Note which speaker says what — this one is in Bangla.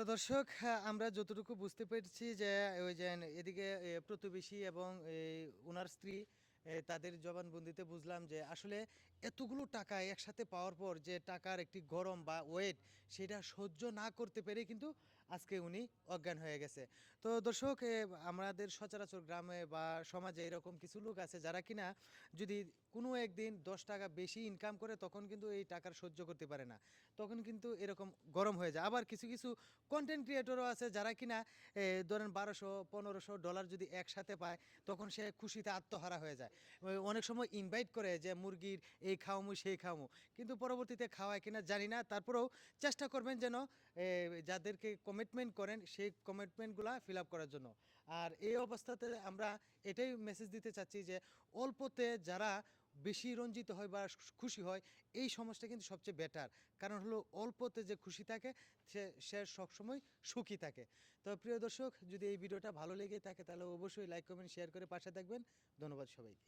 Speaker 1: তো দর্শক হ্যাঁ, আমরা যতটুকু বুঝতে পেরেছি যে ওই যে এদিকে প্রতিবেশী এবং ওনার স্ত্রী তাদের জবানবন্দিতে বুঝলাম যে আসলে এতগুলো টাকা একসাথে পাওয়ার পর যে টাকার একটি গরম বা ওয়েট সেটা সহ্য না করতে পেরে কিন্তু আজকে উনি অজ্ঞান হয়ে গেছে। তো দর্শক আমাদের সচরাচর গ্রামে বা সমাজে এরকম কিছু লোক আছে যারা কিনা যদি কোনো একদিন দশ টাকা বেশি ইনকাম করে তখন কিন্তু এই টাকার সহ্য করতে পারে না। তখন কিন্তু এরকম গরম হয়ে যায়। আবার কিছু কিছু কন্টেন্ট ক্রিয়েটরও আছে যারা কিনা ধরেন বারোশো, পনেরোশো ডলার যদি একসাথে পায়, তখন সে খুশিতে আত্মহারা হয়ে যায়। অনেক সময় ইনভাইট করে যে, মুরগির এই খাওয়ামু সেই খাওয়ামু কিন্তু পরবর্তীতে খাওয়ায় কিনা জানি না। তারপরেও চেষ্টা করবেন যেন যাদেরকে কমিটমেন্ট করেন, সেই কমিটমেন্টগুলো ফিল আপ করার জন্য। আর এই অবস্থাতে আমরা এটাই মেসেজ দিতে চাচ্ছি যে, অল্পতে যারা বেশি রঞ্জিত হয় বা খুশি হয়, এই সমাজটা কিন্তু সবচেয়ে বেটার কারণ হলো অল্পতে যে খুশি থাকে, সে সে সবসময় সুখী থাকে। তো প্রিয় দর্শক, যদি এই ভিডিওটা ভালো লেগে থাকে, তাহলে অবশ্যই লাইক কমেন্ট শেয়ার করে পাশে থাকবেন। ধন্যবাদ সবাইকে।